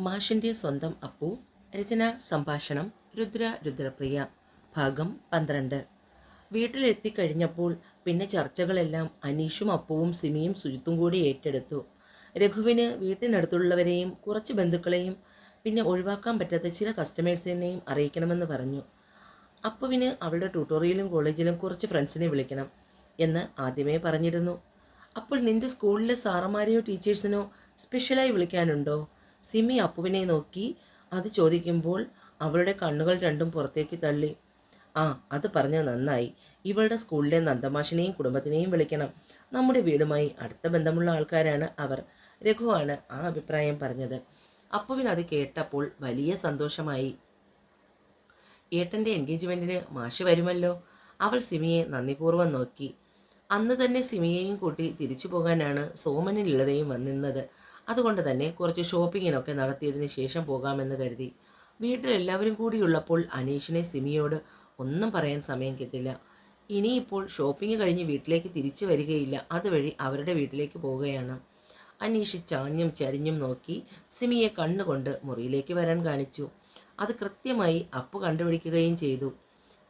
മാഷിന്റെ സ്വന്തം അപ്പു രചന സംഭാഷണം രുദ്ര രുദ്രപ്രിയ ഭാഗം പന്ത്രണ്ട്. വീട്ടിലെത്തിക്കഴിഞ്ഞപ്പോൾ പിന്നെ ചർച്ചകളെല്ലാം അനീഷും അപ്പുവും സിമിയും സുജിത്തും കൂടി ഏറ്റെടുത്തു. രഘുവിന് വീട്ടിനടുത്തുള്ളവരെയും കുറച്ച് ബന്ധുക്കളെയും പിന്നെ ഒഴിവാക്കാൻ പറ്റാത്ത ചില കസ്റ്റമേഴ്സിനെയും അറിയിക്കണമെന്ന് പറഞ്ഞു. അപ്പുവിന് അവളുടെ ട്യൂട്ടോറിയലും കോളേജിലും കുറച്ച് ഫ്രണ്ട്സിനെ വിളിക്കണം എന്ന് ആദ്യമേ പറഞ്ഞിരുന്നു. അപ്പോൾ നിന്റെ സ്കൂളിലെ സാറന്മാരെയോ ടീച്ചേഴ്സിനോ സ്പെഷ്യലായി വിളിക്കാനുണ്ടോ? സിമി അപ്പുവിനെ നോക്കി അത് ചോദിക്കുമ്പോൾ അവളുടെ കണ്ണുകൾ രണ്ടും പുറത്തേക്ക് തള്ളി. ആ അത് പറഞ്ഞ നന്നായി. ഇവളുടെ സ്കൂളിലെ നന്ദമാഷിനെയും കുടുംബത്തിനെയും വിളിക്കണം. നമ്മുടെ വീടുമായി അടുത്ത ബന്ധമുള്ള ആൾക്കാരാണ് അവർ. രഘുവാണ് ആ അഭിപ്രായം പറഞ്ഞത്. അപ്പുവിന് അത് കേട്ടപ്പോൾ വലിയ സന്തോഷമായി. ഏട്ടന്റെ എൻഗേജ്മെന്റിന് മാഷ് വരുമല്ലോ? അവൾ സിമിയെ നന്ദിപൂർവം നോക്കി. അന്ന് തന്നെ സിമിയെയും കൂട്ടി തിരിച്ചു പോകാനാണ് സോമനിലുള്ളതയും വന്നിരുന്നത്. അതുകൊണ്ട് തന്നെ കുറച്ച് ഷോപ്പിങ്ങിനൊക്കെ നടത്തിയതിന് ശേഷം പോകാമെന്ന് കരുതി. വീട്ടിലെല്ലാവരും കൂടിയുള്ളപ്പോൾ അനീഷിനെ സിമിയോട് ഒന്നും പറയാൻ സമയം കിട്ടില്ല. ഇനിയിപ്പോൾ ഷോപ്പിംഗ് കഴിഞ്ഞ് വീട്ടിലേക്ക് തിരിച്ചു വരികയില്ല. അതുവഴി അവരുടെ വീട്ടിലേക്ക് പോവുകയാണ്. അനീഷ് ചാഞ്ഞും ചരിഞ്ഞും നോക്കി സിമിയെ കണ്ണുകൊണ്ട് മുറിയിലേക്ക് വരാൻ കാണിച്ചു. അത് കൃത്യമായി അപ്പു കണ്ടുപിടിക്കുകയും ചെയ്തു.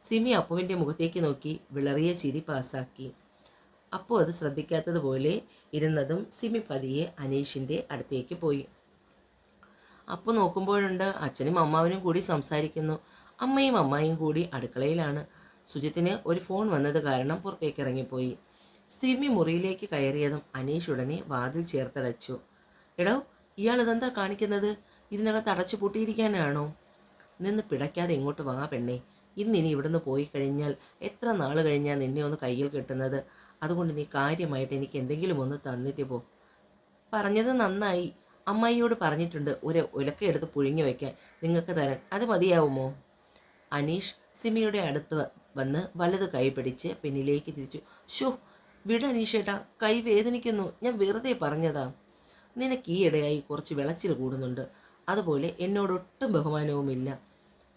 സിമി അപ്പുവിന്റെ മുഖത്തേക്ക് നോക്കി വിളറിയ ചിരി പാസാക്കി. അപ്പു അത് ശ്രദ്ധിക്കാത്തതുപോലെ ഇരുന്നതും സിമി പതിയെ അനീഷിന്റെ അടുത്തേക്ക് പോയി. അപ്പോൾ നോക്കുമ്പോഴുണ്ട് അച്ഛനും അമ്മാവനും കൂടി സംസാരിക്കുന്നു. അമ്മയും അമ്മായും കൂടി അടുക്കളയിലാണ്. സുജിത്തിന് ഒരു ഫോൺ വന്നത് കാരണം പുറത്തേക്ക് ഇറങ്ങിപ്പോയി. സിമി മുറിയിലേക്ക് കയറിയതും അനീഷ് ഉടനെ വാതിൽ ചേർത്തടച്ചു. എടോ ഇയാൾ ഇതെന്താ കാണിക്കുന്നത്? ഇതിനകത്ത് അടച്ചു പൂട്ടിയിരിക്കാനാണോ? നിന്ന് പിടയ്ക്കാതെ ഇങ്ങോട്ട് വാ പെണ്ണേ. ഇന്നിനി ഇവിടുന്ന് പോയി കഴിഞ്ഞാൽ എത്ര നാൾ കഴിഞ്ഞാൽ നിന്നെ ഒന്ന് കയ്യിൽ കിട്ടുന്നത്? അതുകൊണ്ട് നീ കാര്യമായിട്ട് എനിക്ക് എന്തെങ്കിലും ഒന്ന് തന്നിട്ട് പോ. പറഞ്ഞത് നന്നായി. അമ്മായിയോട് പറഞ്ഞിട്ടുണ്ട് ഒരു ഉലക്ക എടുത്ത് പുഴുങ്ങി വയ്ക്കാൻ നിങ്ങൾക്ക് തരാൻ. അത് മതിയാവുമോ? അനീഷ് സിമിയുടെ അടുത്ത് വന്ന് വലത് കൈ പിടിച്ച് പിന്നിലേക്ക് തിരിച്ചു. ഷോ വിട അനീഷേട്ടാ കൈ വേദനിക്കുന്നു. ഞാൻ വെറുതെ പറഞ്ഞതാ. നിനക്ക് ഈ ഇടയായി കുറച്ച് വിളച്ചിൽ കൂടുന്നുണ്ട്. അതുപോലെ എന്നോട് ഒട്ടും ബഹുമാനവുമില്ല.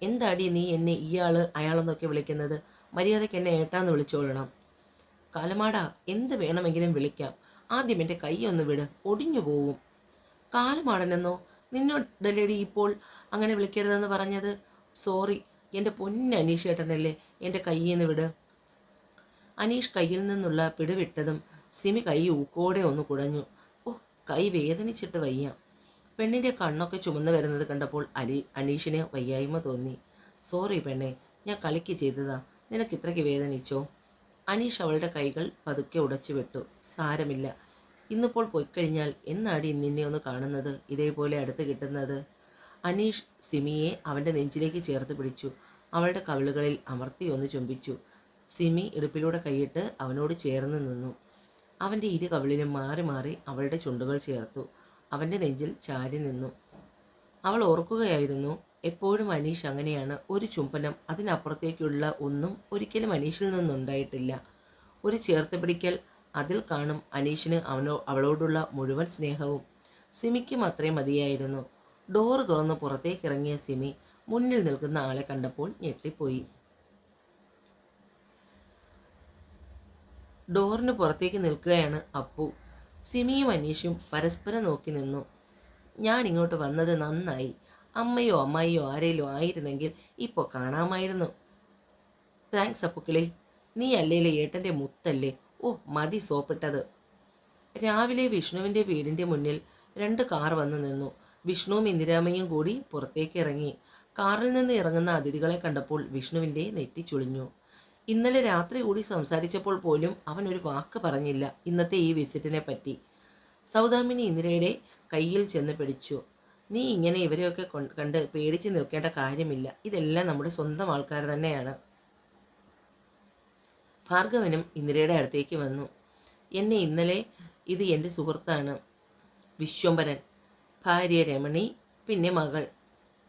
എന്താടി നീ എന്നെ ഇയാൾ അയാളെന്നൊക്കെ വിളിക്കുന്നത്? മര്യാദയ്ക്ക് എന്നെ ഏട്ടാന്ന് വിളിച്ചോളണം. കാലമാടാ എന്ത് വേണമെങ്കിലും വിളിക്കാം. ആദ്യം എന്റെ കൈ ഒന്ന് വിട് ഒടിഞ്ഞു പോവും. കാലമാടനെന്നോ നിന്നോടല്ലേടി ഇപ്പോൾ അങ്ങനെ വിളിക്കരുതെന്ന് പറഞ്ഞത്? സോറി എന്റെ പൊന്ന അനീഷ് ഏട്ടനല്ലേ എന്റെ കയ്യിൽ നിന്ന് വിട്. അനീഷ് കയ്യിൽ നിന്നുള്ള പിടിവിട്ടതും സിമി കൈ ഊക്കോടെ ഒന്ന് കുടഞ്ഞു. ഓ കൈ വേദനിച്ചിട്ട് വയ്യ. പെണ്ണിന്റെ കണ്ണൊക്കെ ചുമന്ന് വരുന്നത് കണ്ടപ്പോൾ അലി അനീഷിന് വയ്യായ്മ തോന്നി. സോറി പെണ്ണെ ഞാൻ കളിക്ക് ചെയ്തതാ. നിനക്ക് ഇത്രയ്ക്ക് വേദനിച്ചോ? അനീഷ് അവളുടെ കൈകൾ പതുക്കെ ഉടച്ചു വിട്ടു. സാരമില്ല. ഇന്നിപ്പോൾ പോയി കഴിഞ്ഞാൽ എന്നാടി നിന്നെ ഒന്ന് കാണുന്നത്? ഇതേപോലെ അടുത്ത് കിട്ടുന്നത്? അനീഷ് സിമിയെ അവന്റെ നെഞ്ചിലേക്ക് ചേർത്ത് പിടിച്ചു. അവളുടെ കവിളുകളിൽ അമർത്തി ഒന്ന് ചുംബിച്ചു. സിമി ഇടുപ്പിലൂടെ കൈയിട്ട് അവനോട് ചേർന്ന് നിന്നു. അവന്റെ ഇരു കവിളിലും മാറി മാറി അവളുടെ ചുണ്ടുകൾ ചേർത്തു. അവന്റെ നെഞ്ചിൽ ചാരി നിന്നു. അവൾ ഓർക്കുകയായിരുന്നു എപ്പോഴും അനീഷ് അങ്ങനെയാണ്. ഒരു ചുംബനം അതിനപ്പുറത്തേക്കുള്ള ഒന്നും ഒരിക്കലും അനീഷിൽ നിന്നുണ്ടായിട്ടില്ല. ഒരു ചേർത്ത് പിടിക്കൽ അതിൽ കാണും അനീഷിന് അവനോ അവളോടുള്ള മുഴുവൻ സ്നേഹവും. സിമിക്കും അത്രയും മതിയായിരുന്നു. ഡോറ് തുറന്ന് പുറത്തേക്കിറങ്ങിയ സിമി മുന്നിൽ നിൽക്കുന്ന ആളെ കണ്ടപ്പോൾ ഞെട്ടിപ്പോയി. ഡോറിന് പുറത്തേക്ക് നിൽക്കുകയാണ് അപ്പു. സിമിയും അനീഷും പരസ്പരം നോക്കി നിന്നു. ഞാൻ ഇങ്ങോട്ട് വന്നത് നന്നായി. അമ്മയോ അമ്മായിയോ ആരേലും ആയിരുന്നെങ്കിൽ ഇപ്പോൾ കാണാമായിരുന്നു. താങ്ക്സ് അപ്പുക്കിളി. നീ അല്ലേലെ ഏട്ടന്റെ മുത്തല്ലേ? ഓ മതി സോപ്പിട്ടത്. രാവിലെ വിഷ്ണുവിന്റെ വീടിന്റെ മുന്നിൽ രണ്ട് കാർ വന്നു നിന്നു. വിഷ്ണുവും ഇന്ദിരാമയും കൂടി പുറത്തേക്ക് ഇറങ്ങി. കാറിൽ നിന്ന് ഇറങ്ങുന്ന അതിഥികളെ കണ്ടപ്പോൾ വിഷ്ണുവിന്റെ നെറ്റി ചുളിഞ്ഞു. ഇന്നലെ രാത്രി കൂടി സംസാരിച്ചപ്പോൾ പോലും അവൻ ഒരു വാക്ക് പറഞ്ഞില്ല. ഇന്നത്തെ ഈ വിസിറ്റിനെ പറ്റി. സൗദാമിനി ഇന്ദിരയുടെ കയ്യിൽ ചെന്ന് പിടിച്ചു. നീ ഇങ്ങനെ ഇവരെയൊക്കെ കണ്ട് പേടിച്ച് നിൽക്കേണ്ട കാര്യമില്ല. ഇതെല്ലാം നമ്മുടെ സ്വന്തം ആൾക്കാർ തന്നെയാണ്. ഭാർഗവനും ഇന്ദിരയുടെ അടുത്തേക്ക് വന്നു. എന്നെ ഇന്നലെ ഇത് എന്റെ സുഹൃത്താണ്. വിശ്വംബരൻ ഭാര്യ രമണി പിന്നെ മകൾ.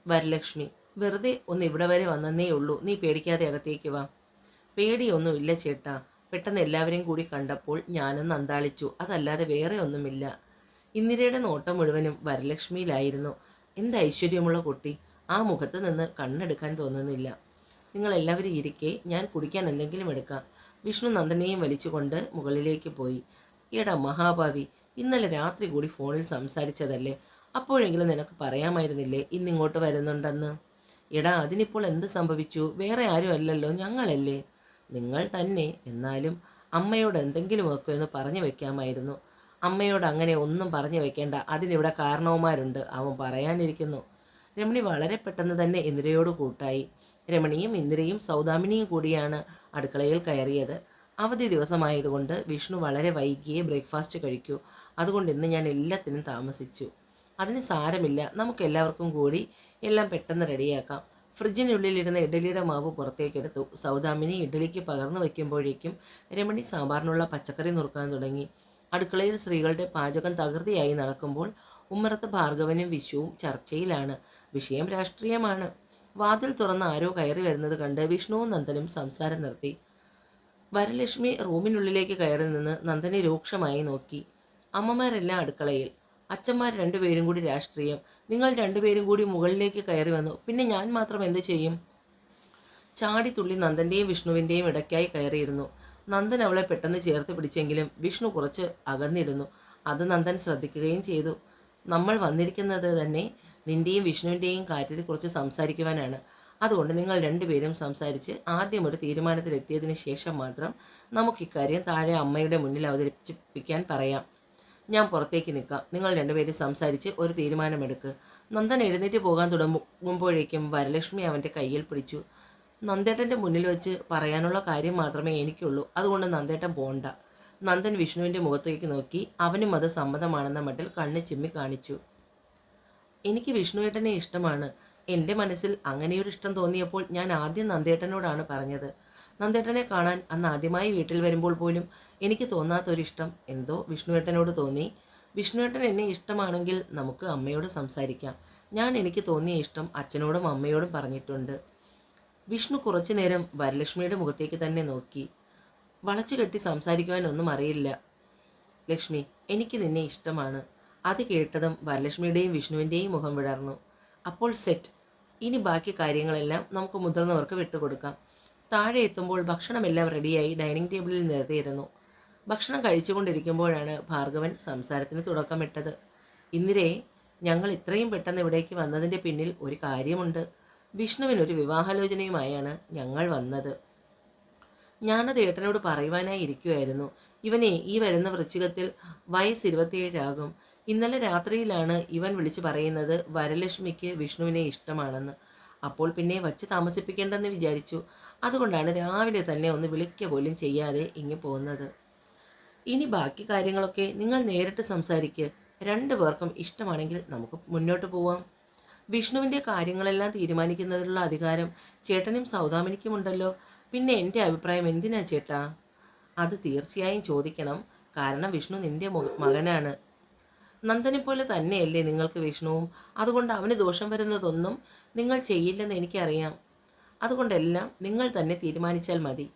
വരലക്ഷ്മി. വെറുതെ ഒന്ന് ഇവിടെ വരെ വന്നേ ഉള്ളൂ. നീ പേടിക്കാതെ അകത്തേക്ക് വാ. പേടിയൊന്നുമില്ല ചേട്ടാ. പെട്ടെന്ന് എല്ലാവരെയും കൂടി കണ്ടപ്പോൾ ഞാനൊന്ന് അന്താളിച്ചു. അതല്ലാതെ വേറെ ഒന്നുമില്ല. ഇന്ദിരയുടെ നോട്ടം മുഴുവനും വരലക്ഷ്മിയിലായിരുന്നു. എന്ത് ഐശ്വര്യമുള്ള കുട്ടി? ആ മുഖത്ത് നിന്ന് കണ്ണെടുക്കാൻ തോന്നുന്നില്ല. നിങ്ങളെല്ലാവരും ഇരിക്കെ ഞാൻ കുടിക്കാൻ എന്തെങ്കിലും എടുക്കാം. വിഷ്ണു നന്ദനെയും വലിച്ചുകൊണ്ട് മുകളിലേക്ക് പോയി. എടാ മഹാഭാവി ഇന്നലെ രാത്രി കൂടി ഫോണിൽ സംസാരിച്ചതല്ലേ? അപ്പോഴെങ്കിലും നിനക്ക് പറയാമായിരുന്നില്ലേ ഇന്നിങ്ങോട്ട് വരുന്നുണ്ടെന്ന്? എടാ അതിനിപ്പോൾ എന്ത് സംഭവിച്ചു? വേറെ ആരും അല്ലല്ലോ ഞങ്ങളല്ലേ? നിങ്ങൾ തന്നെ എന്നാലും അമ്മയോട് എന്തെങ്കിലുമൊക്കെ ഒന്ന് പറഞ്ഞു വെക്കാമായിരുന്നു. അമ്മയോട് അങ്ങനെ ഒന്നും പറഞ്ഞു വെക്കേണ്ട. അതിനിവിടെ കാരണവന്മാരുണ്ട്. അവൻ പറയാനിരിക്കുന്നു. രമണി വളരെ പെട്ടെന്ന് തന്നെ ഇന്ദിരയോട് കൂട്ടായി. രമണിയും ഇന്ദിരയും സൗദാമിനിയും കൂടിയാണ് അടുക്കളയിൽ കയറിയത്. അവധി ദിവസമായതുകൊണ്ട് വിഷ്ണു വളരെ വൈകിയേ ബ്രേക്ക്ഫാസ്റ്റ് കഴിക്കൂ. അതുകൊണ്ട് ഇന്ന് ഞാൻ എല്ലാത്തിനും താമസിച്ചു. അതിന് സാരമില്ല. നമുക്ക് എല്ലാവർക്കും കൂടി എല്ലാം പെട്ടെന്ന് റെഡിയാക്കാം. ഫ്രിഡ്ജിനുള്ളിലിരുന്ന ഇഡ്ഡലിയുടെ മാവ് പുറത്തേക്കെടുത്തു സൗദാമിനി ഇഡ്ഡലിക്ക് പകർന്നു വയ്ക്കുമ്പോഴേക്കും രമണി സാമ്പാറിനുള്ള പച്ചക്കറി നുറുക്കാൻ തുടങ്ങി. അടുക്കളയിൽ സ്ത്രീകളുടെ പാചകം തകൃതിയായി നടക്കുമ്പോൾ ഉമ്മറത്ത് ഭാർഗവനും വിഷുവും ചർച്ചയിലാണ്. വിഷയം രാഷ്ട്രീയമാണ്. വാതിൽ തുറന്ന് ആരോ കയറി വരുന്നത് കണ്ട് വിഷ്ണുവും നന്ദനും സംസാരം നിർത്തി. വരലക്ഷ്മി റൂമിനുള്ളിലേക്ക് കയറി നിന്ന് നന്ദനെ രൂക്ഷമായി നോക്കി. അമ്മമാരെല്ലാം അടുക്കളയിൽ. അച്ഛന്മാർ രണ്ടുപേരും കൂടി രാഷ്ട്രീയം. നിങ്ങൾ രണ്ടുപേരും കൂടി മുകളിലേക്ക് കയറി വന്നു. പിന്നെ ഞാൻ മാത്രം എന്ത് ചെയ്യും? ചാടി തുള്ളി നന്ദന്റെയും വിഷ്ണുവിന്റെയും ഇടയ്ക്കായി കയറിയിരുന്നു. നന്ദൻ അവളെ പെട്ടെന്ന് ചേർത്ത് പിടിച്ചെങ്കിലും വിഷ്ണു കുറച്ച് അകന്നിരുന്നു. അത് നന്ദൻ ശ്രദ്ധിക്കുകയും ചെയ്തു. നമ്മൾ വന്നിരിക്കുന്നത് തന്നെ നിന്റെയും വിഷ്ണുവിന്റെയും കാര്യത്തെക്കുറിച്ച് സംസാരിക്കുവാനാണ്. അതുകൊണ്ട് നിങ്ങൾ രണ്ടുപേരും സംസാരിച്ച് ആദ്യം ഒരു തീരുമാനത്തിലെത്തിയതിന് ശേഷം മാത്രം നമുക്ക് ഇക്കാര്യം താഴെ അമ്മയുടെ മുന്നിൽ അവതരിപ്പിക്കാൻ പറയാം. ഞാൻ പുറത്തേക്ക് നിൽക്കാം. നിങ്ങൾ രണ്ടുപേരും സംസാരിച്ച് ഒരു തീരുമാനമെടുക്ക്. നന്ദൻ എഴുന്നേറ്റ് പോകാൻ തുടങ്ങുമ്പോഴേക്കും വരലക്ഷ്മി അവന്റെ കയ്യിൽ പിടിച്ചു. നന്ദേട്ടന്റെ മുന്നിൽ വെച്ച് പറയാനുള്ള കാര്യം മാത്രമേ എനിക്കുള്ളൂ. അതുകൊണ്ട് നന്ദേട്ടൻ പോണ്ട. നന്ദൻ വിഷ്ണുവിന്റെ മുഖത്തേക്ക് നോക്കി അവനും അത് സമ്മതമാണെന്ന മട്ടിൽ കണ്ണ് ചിമ്മി കാണിച്ചു. എനിക്ക് വിഷ്ണുവേട്ടനെ ഇഷ്ടമാണ്. എന്റെ മനസ്സിൽ അങ്ങനെയൊരു ഇഷ്ടം തോന്നിയപ്പോൾ ഞാൻ ആദ്യം നന്ദേട്ടനോടാണ് പറഞ്ഞത്. നന്ദേട്ടനെ കാണാൻ അന്ന് ആദ്യമായി വീട്ടിൽ വരുമ്പോൾ പോലും എനിക്ക് തോന്നാത്തൊരിഷ്ടം എന്തോ വിഷ്ണുവേട്ടനോട് തോന്നി. വിഷ്ണുവേട്ടൻ എന്നെ ഇഷ്ടമാണെങ്കിൽ നമുക്ക് അമ്മയോട് സംസാരിക്കാം. ഞാൻ എനിക്ക് തോന്നിയ ഇഷ്ടം അച്ഛനോടും അമ്മയോടും പറഞ്ഞിട്ടുണ്ട്. വിഷ്ണു കുറച്ചു നേരം വരലക്ഷ്മിയുടെ മുഖത്തേക്ക് തന്നെ നോക്കി. വളച്ചു കെട്ടി സംസാരിക്കുവാനൊന്നും അറിയില്ല. ലക്ഷ്മി എനിക്ക് നിന്നെ ഇഷ്ടമാണ്. അത് കേട്ടതും വരലക്ഷ്മിയുടെയും വിഷ്ണുവിന്റെയും മുഖം വിടർന്നു. അപ്പോൾ സെറ്റ്. ഇനി ബാക്കി കാര്യങ്ങളെല്ലാം നമുക്ക് മുതിർന്നവർക്ക് വിട്ടുകൊടുക്കാം. താഴെ എത്തുമ്പോൾ ഭക്ഷണമെല്ലാം റെഡിയായി ഡൈനിങ് ടേബിളിൽ നിരത്തിയിരുന്നു ഭക്ഷണം കഴിച്ചുകൊണ്ടിരിക്കുമ്പോഴാണ് ഭാർഗവൻ സംസാരത്തിന് തുടക്കമിട്ടത്. ഇന്ദിരയെ ഞങ്ങൾ ഇത്രയും പെട്ടെന്ന് ഇവിടേക്ക് വന്നതിന്റെ പിന്നിൽ ഒരു കാര്യമുണ്ട്. വിഷ്ണുവിനൊരു വിവാഹാലോചനയുമായാണ് ഞങ്ങൾ വന്നത്. ഞാനത് ഏട്ടനോട് പറയുവാനായി ഇരിക്കുമായിരുന്നു ഇവനെ ഈ വരുന്ന വൃശ്ചികത്തിൽ വയസ്സ് ഇരുപത്തിയേഴാകും. ഇന്നലെ രാത്രിയിലാണ് ഇവൻ വിളിച്ചു പറയുന്നത് വരലക്ഷ്മിക്ക് വിഷ്ണുവിനെ ഇഷ്ടമാണെന്ന്. അപ്പോൾ പിന്നെ വച്ച് താമസിപ്പിക്കേണ്ടെന്ന് വിചാരിച്ചു. അതുകൊണ്ടാണ് രാവിലെ തന്നെ ഒന്ന് വിളിക്കുക പോലും ചെയ്യാതെ ഇങ്ങ് പോകുന്നത് ഇനി ബാക്കി കാര്യങ്ങളൊക്കെ നിങ്ങൾ നേരിട്ട് സംസാരിക്കുക രണ്ടു പേർക്കും ഇഷ്ടമാണെങ്കിൽ നമുക്ക് മുന്നോട്ട് പോവാം. വിഷ്ണുവിന്റെ കാര്യങ്ങളെല്ലാം തീരുമാനിക്കുന്നതിനുള്ള അധികാരം ചേട്ടനും സൗദാമിനിക്കുമുണ്ടല്ലോ. പിന്നെ എന്റെ അഭിപ്രായം എന്തിനാ ചേട്ടാ? അത് തീർച്ചയായും ചോദിക്കണം. കാരണം വിഷ്ണു നിന്റെ മകനാണ്. നന്ദനെ പോലെ തന്നെയല്ലേ നിങ്ങൾക്ക് വിഷ്ണുവും അതുകൊണ്ട് അവന് ദോഷം വരുന്നതൊന്നും നിങ്ങൾ ചെയ്യില്ലെന്ന് എനിക്കറിയാം. അതുകൊണ്ടെല്ലാം നിങ്ങൾ തന്നെ തീരുമാനിച്ചാൽ മതി.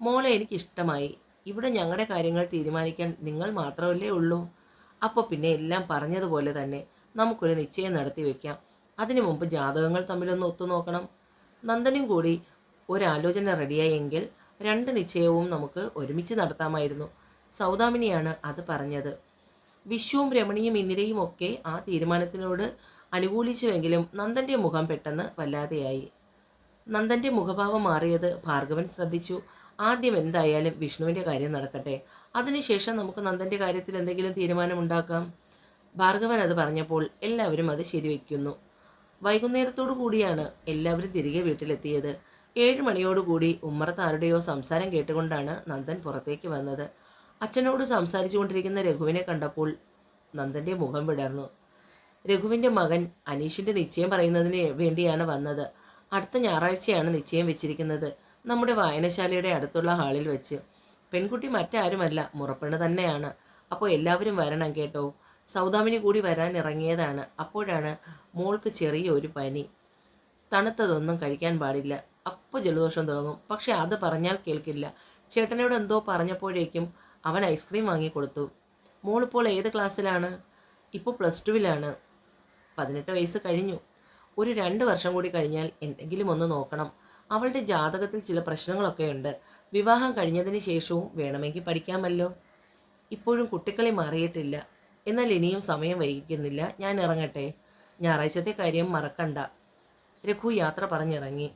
മോളെ എനിക്കിഷ്ടമായി. ഇവിടെ ഞങ്ങളുടെ കാര്യങ്ങൾ തീരുമാനിക്കാൻ നിങ്ങൾ മാത്രമല്ലേ ഉള്ളൂ. അപ്പോൾ പിന്നെ എല്ലാം പറഞ്ഞതുപോലെ തന്നെ നമുക്കൊരു നിശ്ചയം നടത്തി വെക്കാം. അതിനു മുമ്പ് ജാതകങ്ങൾ തമ്മിലൊന്ന് ഒത്തുനോക്കണം നന്ദനും കൂടി ഒരാലോചന റെഡിയായെങ്കിൽ രണ്ട് നിശ്ചയവും നമുക്ക് ഒരുമിച്ച് നടത്താമായിരുന്നു. സൗദാമിനിയാണ് അത് പറഞ്ഞത്. വിശ്വവും രമണിയും ഇന്ദിരയും ഒക്കെ ആ തീരുമാനത്തിനോട് അനുകൂലിച്ചുവെങ്കിലും നന്ദന്റെ മുഖം പെട്ടെന്ന് വല്ലാതെയായി. നന്ദന്റെ മുഖഭാവം മാറിയത് ഭാർഗവൻ ശ്രദ്ധിച്ചു. ആദ്യം എന്തായാലും വിഷ്ണുവിന്റെ കാര്യം നടക്കട്ടെ. അതിനുശേഷം നമുക്ക് നന്ദന്റെ കാര്യത്തിൽ എന്തെങ്കിലും തീരുമാനമുണ്ടാക്കാം ഭാർഗവൻ അത് പറഞ്ഞപ്പോൾ എല്ലാവരും അത് ശരിവെക്കുന്നു. വൈകുന്നേരത്തോടു കൂടിയാണ് എല്ലാവരും തിരികെ വീട്ടിലെത്തിയത്. ഏഴ് മണിയോടുകൂടി ഉമ്മറത്താരുടെയോ സംസാരം കേട്ടുകൊണ്ടാണ് നന്ദൻ പുറത്തേക്ക് വന്നത്. അച്ഛനോട് സംസാരിച്ചു കൊണ്ടിരിക്കുന്ന രഘുവിനെ കണ്ടപ്പോൾ നന്ദന്റെ മുഖം വിടർന്നു. രഘുവിന്റെ മകൻ അനീഷിന്റെ നിശ്ചയം പറയുന്നതിന് വേണ്ടിയാണ് വന്നത്. അടുത്ത ഞായറാഴ്ചയാണ് നിശ്ചയം വെച്ചിരിക്കുന്നത്. നമ്മുടെ വായനശാലയുടെ അടുത്തുള്ള ഹാളിൽ വെച്ച്. പെൺകുട്ടി മറ്റാരുമല്ല മുറപ്പെണ്ണ് തന്നെയാണ്. അപ്പോൾ എല്ലാവരും വരണം കേട്ടോ. സൗദാമിനി കൂടി വരാൻ ഇറങ്ങിയതാണ്. അപ്പോഴാണ് മോൾക്ക് ചെറിയൊരു പനി. തണുത്തതൊന്നും കഴിക്കാൻ പാടില്ല. അപ്പോൾ ജലദോഷം തുടങ്ങും. പക്ഷെ അത് പറഞ്ഞാൽ കേൾക്കില്ല. ചേട്ടനോട് എന്തോ പറഞ്ഞപ്പോഴേക്കും അവൻ ഐസ്ക്രീം വാങ്ങിക്കൊടുത്തു. മോളിപ്പോൾ ഏത് ക്ലാസ്സിലാണ്? ഇപ്പോൾ പ്ലസ് ടുവിലാണ്. പതിനെട്ട് വയസ്സ് കഴിഞ്ഞു. ഒരു രണ്ട് വർഷം കൂടി കഴിഞ്ഞാൽ എന്തെങ്കിലും ഒന്ന് നോക്കണം. അവളുടെ ജാതകത്തിൽ ചില പ്രശ്നങ്ങളൊക്കെ ഉണ്ട്. വിവാഹം കഴിഞ്ഞതിന് ശേഷവും വേണമെങ്കിൽ പഠിക്കാമല്ലോ. ഇപ്പോഴും കുട്ടിക്കളി മാറിയിട്ടില്ല. എന്നാൽ ഇനിയും സമയം വൈകിക്കുന്നില്ല. ഞാൻ ഇറങ്ങട്ടെ. ഞായറാഴ്ചത്തെ കാര്യം മറക്കണ്ട. രഘു യാത്ര പറഞ്ഞിറങ്ങി.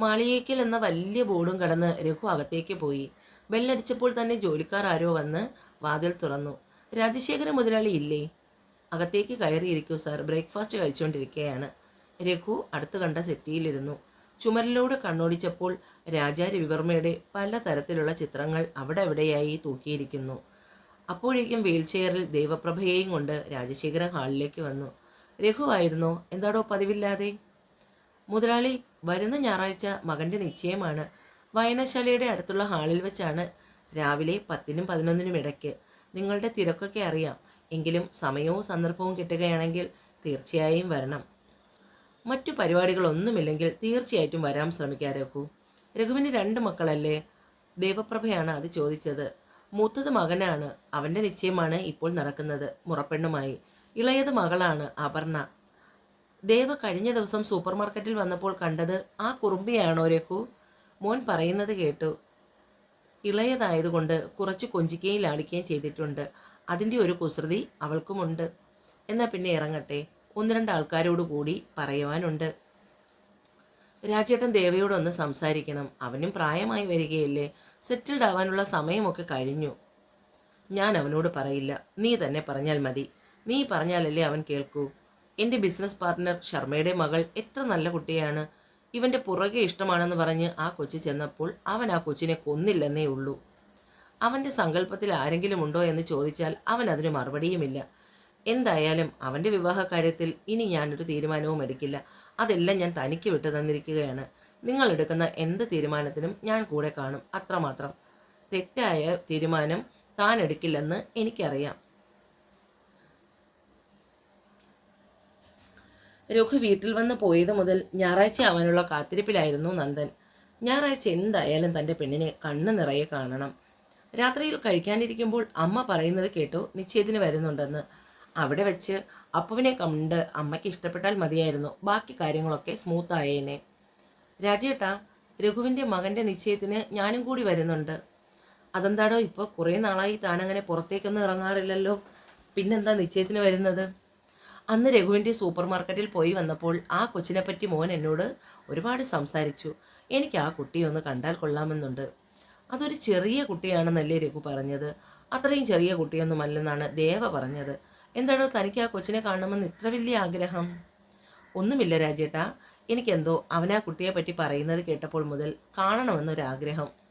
മാളിയേക്കൽ എന്ന വലിയ ബോർഡും കടന്ന് രഘു അകത്തേക്ക് പോയി. ബെല്ലടിച്ചപ്പോൾ തന്നെ ജോലിക്കാർ ആരോ വന്ന് വാതിൽ തുറന്നു. രാജശേഖര മുതലാളി ഇല്ലേ? അകത്തേക്ക് കയറിയിരിക്കൂ സാർ. ബ്രേക്ക്ഫാസ്റ്റ് കഴിച്ചുകൊണ്ടിരിക്കുകയാണ് രഘു അടുത്തു കണ്ട സെറ്റിയിലിരുന്നു. ചുമരിലൂടെ കണ്ണോടിച്ചപ്പോൾ രാജാ രവിവർമ്മയുടെ പല തരത്തിലുള്ള ചിത്രങ്ങൾ അവിടെ എവിടെയായി തൂക്കിയിരിക്കുന്നു. അപ്പോഴേക്കും വീൽചെയറിൽ ദൈവപ്രഭയെയും കൊണ്ട് രാജശേഖരൻ ഹാളിലേക്ക് വന്നു. രഘുവായിരുന്നു എന്താടോ പതിവില്ലാതെ? മുതലാളി വരുന്ന ഞായറാഴ്ച മകന്റെ നിശ്ചയമാണ്. വായനശാലയുടെ അടുത്തുള്ള ഹാളിൽ വെച്ചാണ് രാവിലെ പത്തിനും പതിനൊന്നിനും ഇടയ്ക്ക്. നിങ്ങളുടെ തിരക്കൊക്കെ അറിയാം. എങ്കിലും സമയവും സന്ദർഭവും കിട്ടുകയാണെങ്കിൽ തീർച്ചയായും വരണം. മറ്റു പരിപാടികളൊന്നുമില്ലെങ്കിൽ തീർച്ചയായിട്ടും വരാൻ ശ്രമിക്കാം രഘു. രഘുവിന് രണ്ട് മക്കളല്ലേ? ദേവപ്രഭയാണ് അത് ചോദിച്ചത്. മൂത്തത് മകനാണ്. അവന്റെ നിശ്ചയമാണ് ഇപ്പോൾ നടക്കുന്നത്. മുറപ്പെണ്ണുമായി. ഇളയത് മകളാണ് അപർണ. ദേവ കഴിഞ്ഞ ദിവസം സൂപ്പർ മാർക്കറ്റിൽ വന്നപ്പോൾ കണ്ടത് ആ കുറുമ്പിയാണോ രഘു? മോൻ പറയുന്നത് കേട്ടു. ഇളയതായതുകൊണ്ട് കുറച്ച് കൊഞ്ചിക്കുകയും ലാളിക്കുകയും ചെയ്തിട്ടുണ്ട്. അതിന്റെ ഒരു കുസൃതി അവൾക്കുമുണ്ട്. എന്നാൽ പിന്നെ ഇറങ്ങട്ടെ. ഒന്ന് രണ്ട് ആൾക്കാരോട് കൂടി പറയുവാനുണ്ട്. രാജേട്ടൻ ദേവയോടൊന്ന് സംസാരിക്കണം. അവനും പ്രായമായി വരികയല്ലേ? സെറ്റിൽഡ് ആവാനുള്ള സമയമൊക്കെ കഴിഞ്ഞു. ഞാൻ അവനോട് പറയില്ല. നീ തന്നെ പറഞ്ഞാൽ മതി. നീ പറഞ്ഞാലല്ലേ അവൻ കേൾക്കൂ. എന്റെ ബിസിനസ് പാർട്ട്ണർ ശർമ്മയുടെ മകൾ എത്ര നല്ല കുട്ടിയാണ്. ഇവന്റെ പുറകെ ഇഷ്ടമാണെന്ന് പറഞ്ഞ് ആ കൊച്ചു ചെന്നപ്പോൾ അവൻ ആ കൊച്ചിനെ കൊന്നില്ലെന്നേ ഉള്ളൂ. അവന്റെ സങ്കല്പത്തിൽ ആരെങ്കിലും ഉണ്ടോ എന്ന് ചോദിച്ചാൽ അവൻ അതിന് മറുപടിയുമില്ല. എന്തായാലും അവന്റെ വിവാഹ കാര്യത്തിൽ ഇനി ഞാനൊരു തീരുമാനവും എടുക്കില്ല. അതെല്ലാം ഞാൻ തനിക്ക് വിട്ടു തന്നിരിക്കുകയാണ്. നിങ്ങൾ എടുക്കുന്ന എന്ത് തീരുമാനത്തിനും ഞാൻ കൂടെ കാണും. അത്രമാത്രം. തെറ്റായ തീരുമാനം താൻ എടുക്കില്ലെന്ന് എനിക്കറിയാം. രഘു വീട്ടിൽ വന്ന് പോയത് മുതൽ ഞായറാഴ്ച ആവാനുള്ള കാത്തിരിപ്പിലായിരുന്നു നന്ദൻ. ഞായറാഴ്ച എന്തായാലും തന്റെ പെണ്ണിനെ കണ്ണു നിറയെ കാണണം. രാത്രിയിൽ കഴിക്കാനിരിക്കുമ്പോൾ അമ്മ പറയുന്നത് കേട്ടു നിശ്ചയത്തിന് വരുന്നുണ്ടെന്ന്. അവിടെ വെച്ച് അപ്പുവിനെ കണ്ട് അമ്മയ്ക്ക് ഇഷ്ടപ്പെട്ടാൽ മതിയായിരുന്നു. ബാക്കി കാര്യങ്ങളൊക്കെ സ്മൂത്ത് ആയേനെ. രാജേട്ട രഘുവിന്റെ മകന്റെ നിശ്ചയത്തിന് ഞാനും കൂടി വരുന്നുണ്ട്. അതെന്താടോ ഇപ്പോൾ കുറേ നാളായി താനങ്ങനെ പുറത്തേക്കൊന്നും ഇറങ്ങാറില്ലല്ലോ. പിന്നെന്താ നിശ്ചയത്തിന് വരുന്നത്? അന്ന് രഘുവിന്റെ സൂപ്പർ മാർക്കറ്റിൽ പോയി വന്നപ്പോൾ ആ കൊച്ചിനെപ്പറ്റി മോൻ എന്നോട് ഒരുപാട് സംസാരിച്ചു. എനിക്ക് ആ കുട്ടിയെ ഒന്ന് കണ്ടാൽ കൊള്ളാമെന്നുണ്ട്. അതൊരു ചെറിയ കുട്ടിയാണെന്നല്ലേ രഘു പറഞ്ഞത്. അത്രയും ചെറിയ കുട്ടിയൊന്നുമല്ലെന്നാണ് ദേവ പറഞ്ഞത്. എന്താണോ തനിക്ക് ആ കൊച്ചിനെ കാണണമെന്ന് ഇത്ര വലിയ ആഗ്രഹം? ഒന്നുമില്ല രാജേട്ടാ. എനിക്കെന്തോ അവനാ കുട്ടിയെ പറ്റി പറയുന്നത് കേട്ടപ്പോൾ മുതൽ കാണണമെന്നൊരാഗ്രഹം.